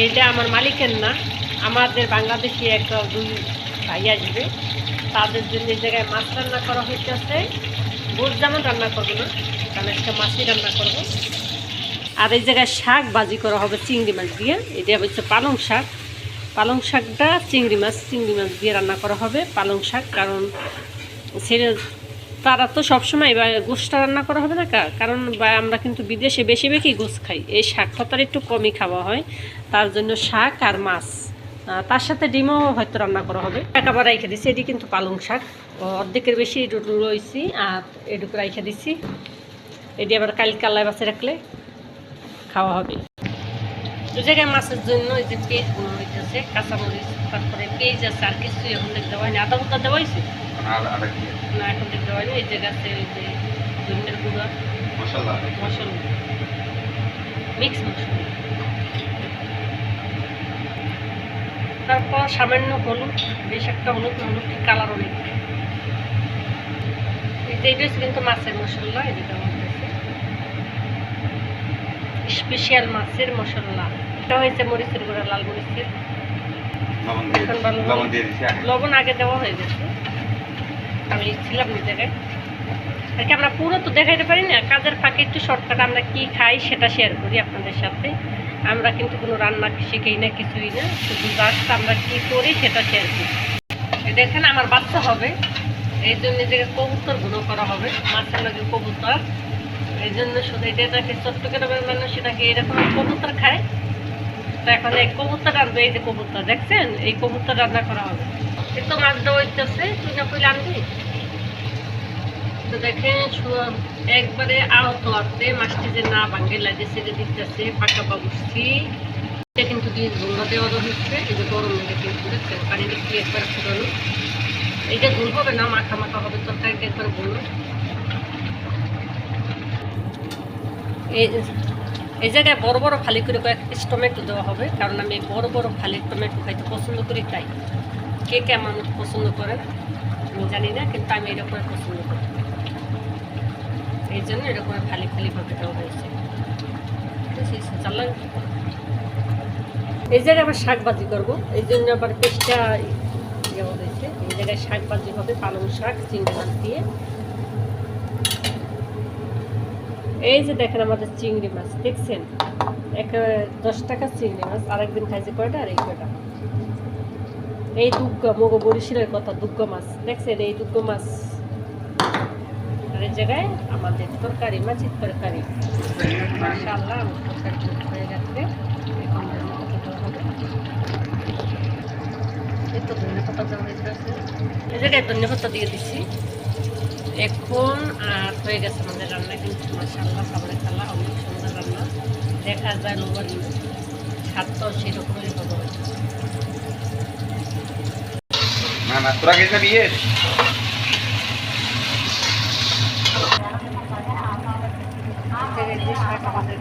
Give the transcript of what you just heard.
এইটা আমার মালিকের না, আমাদের বাংলাদেশি একটা দুই ভাই আসবে তাদের জন্য এই জায়গায় মাছ রান্না করা হইতেছে। বুট যেমন রান্না করব না কারণ একটা মাছই রান্না করব। আর এই জায়গায় শাক ভাজি করা হবে চিংড়ি মাছ দিয়ে। এটা হচ্ছে পালং শাক। পালং শাকটা চিংড়ি মাছ চিংড়ি মাছ দিয়ে রান্না করা হবে পালং শাক। কারণ সেটা তারা তো সবসময় এবার গোষ্ঠটা রান্না করা হবে না কারণ বা- আমরা কিন্তু বিদেশে বেশি বেশি গোস খাই। এই শাক খতার একটু কমই খাওয়া হয়। তার জন্য শাক আর মাছ। তার সাথে ডিমও হয়তো রান্না করা হবে। এক আবার রেখে দিচ্ছি এটি কিন্তু পালং শাক। অর্ধেকের বেশি রয়েছি আর এটুকু রেখে দিচ্ছি এটি আবার কাল কাল্লায় বাসে রাখলে খাওয়া হবে। দু জায়গায় মাছের জন্য এই যে পেঁয়াজগুলো হইতেছে, কাঁচামরিচ, তারপরে পেঁয়াজ আছে, আর কিছু এখন দেওয়া হয়নি আদা উদা দেওয়া হয়েছে? না এখন দেখতে এই ওই যে ধনিয়ার গুঁড়া মশলা। মশলা। মিক্স মশলা। তারপর সামান্য হলুদ বেশ একটা হলুদ হলুদটি কালার অনেক। এই যে এটা হচ্ছে কিন্তু মাছের মশলা এদিকে স্পেশাল মাছের মশলা। এটা হয়েছে মরিচের গুঁড়া লাল মরিচের। লবণ আগে দেওয়া হয়ে গেছে। আমি ছিলাম জায়গায়। আর কি আমরা পুরো তো দেখাইতে পারি না, কাজের ফাঁকে একটু শর্টকাট আমরা কি খাই সেটা শেয়ার করি আপনাদের সাথে। আমরা কিন্তু কোনো রান্না শিখেই না, কিছুই না, শুধু জাস্ট আমরা কি করি সেটা শেয়ার করি। দেখেন আমার বাচ্চা হবে, এই জন্য যে কবুতরগুলো করা হবে, মাছের লাগে কবুতর। এই জন্য শুধু এটা, এটাকে করে মানুষ সেটাকে এরকম কবুতর খায়। তো এখন এই কবুতর রান্না এই যে কবুতর, দেখছেন? এই কবুতর রান্না করা হবে। এই মাছ দেওয়া তুই কইলে আনবি? তো দেখেন একবারে আহত আছে মাছটি যে না ভাঙ্গে লাগে দিতেছে, পাকা বাবুসি এটা কিন্তু দিয়ে দেওয়া হচ্ছে, এই যে গরম লাগে কিন্তু দেখছেন, পানি দিচ্ছি একবার ফুটানো এইটা হবে না হবে, তরকারিটা একবার এই এই জায়গায় বড় বড় ফালি করে কয়েক টমেটো দেওয়া হবে, কারণ আমি বড় বড় ফালি টমেটো খাইতে পছন্দ করি তাই। কে কেমন পছন্দ করেন আমি জানি না, কিন্তু আমি এরকম পছন্দ করি। এই জন্য এরকম খালি খালি ভাবে দেওয়া হয়েছে। এই জায়গায় আবার শাক ভাজি করব। এই জন্য আবার পেস্টটা ইয়ে হয়েছে। এই জায়গায় শাক ভাজি হবে, পালং শাক, চিংড়ি মাছ দিয়ে। এই যে দেখেন আমাদের চিংড়ি মাছ, দেখছেন? এক দশ টাকা চিংড়ি মাছ, আরেকদিন খাইছে কয়টা? আর এই কয়টা? এই দুগ্গা, মগো বরিশালের কথা, দুগ্গা মাছ। দেখছেন এই দুগ্গা মাছ। আর জায়গায় আমাদের তরকারি, মাছের তরকারি। আমার তরকারি হয়ে গেছে। এই তো জায়গায় ধনে পাতা দিয়ে দিচ্ছি। এখন আর হয়ে গেছে আমাদের রান্না কিন্তু মাসাল্লাহ সবাই খালা অনেক সুন্দর রান্না। দেখা যায় লোভনীয় স্বাদটাও সেরকমই হবে। না না তোরা গেছে বিয়ে আমাদের